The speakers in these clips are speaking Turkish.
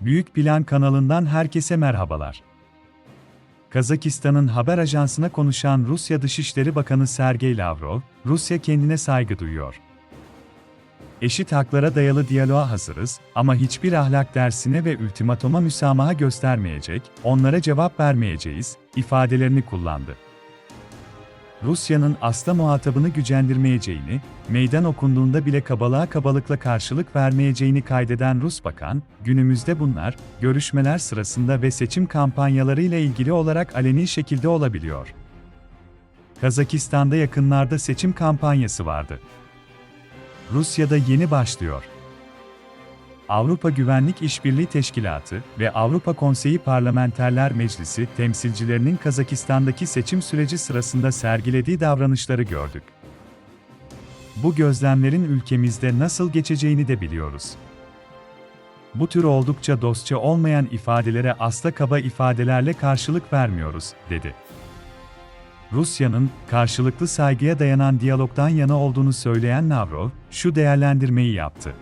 Büyük Plan kanalından herkese merhabalar. Kazakistan'ın haber ajansına konuşan Rusya Dışişleri Bakanı Sergey Lavrov, Rusya kendine saygı duyuyor. Eşit haklara dayalı diyaloğa hazırız ama hiçbir ahlak dersine ve ultimatoma müsamaha göstermeyecek, onlara cevap vermeyeceğiz, ifadelerini kullandı. Rusya'nın asla muhatabını gücendirmeyeceğini, meydan okunduğunda bile kabalığa kabalıkla karşılık vermeyeceğini kaydeden Rus bakan, günümüzde bunlar, görüşmeler sırasında ve seçim kampanyaları ile ilgili olarak aleni şekilde olabiliyor. Kazakistan'da yakınlarda seçim kampanyası vardı. Rusya'da yeni başlıyor. Avrupa Güvenlik İşbirliği Teşkilatı ve Avrupa Konseyi Parlamenterler Meclisi temsilcilerinin Kazakistan'daki seçim süreci sırasında sergilediği davranışları gördük. Bu gözlemlerin ülkemizde nasıl geçeceğini de biliyoruz. Bu tür oldukça dostça olmayan ifadelere asla kaba ifadelerle karşılık vermiyoruz, dedi. Rusya'nın karşılıklı saygıya dayanan diyalogdan yana olduğunu söyleyen Lavrov, şu değerlendirmeyi yaptı.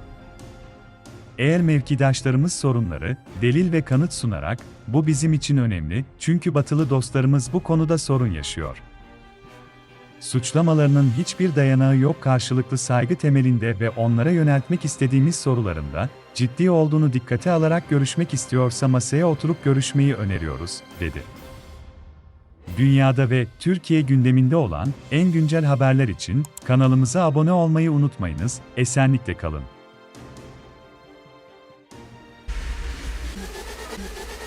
Eğer mevkidaşlarımız sorunları, delil ve kanıt sunarak, bu bizim için önemli, çünkü batılı dostlarımız bu konuda sorun yaşıyor. Suçlamalarının hiçbir dayanağı yok karşılıklı saygı temelinde ve onlara yöneltmek istediğimiz sorularında, ciddi olduğunu dikkate alarak görüşmek istiyorsa masaya oturup görüşmeyi öneriyoruz, dedi. Dünyada ve Türkiye gündeminde olan en güncel haberler için kanalımıza abone olmayı unutmayınız, esenlikle kalın. Thank you.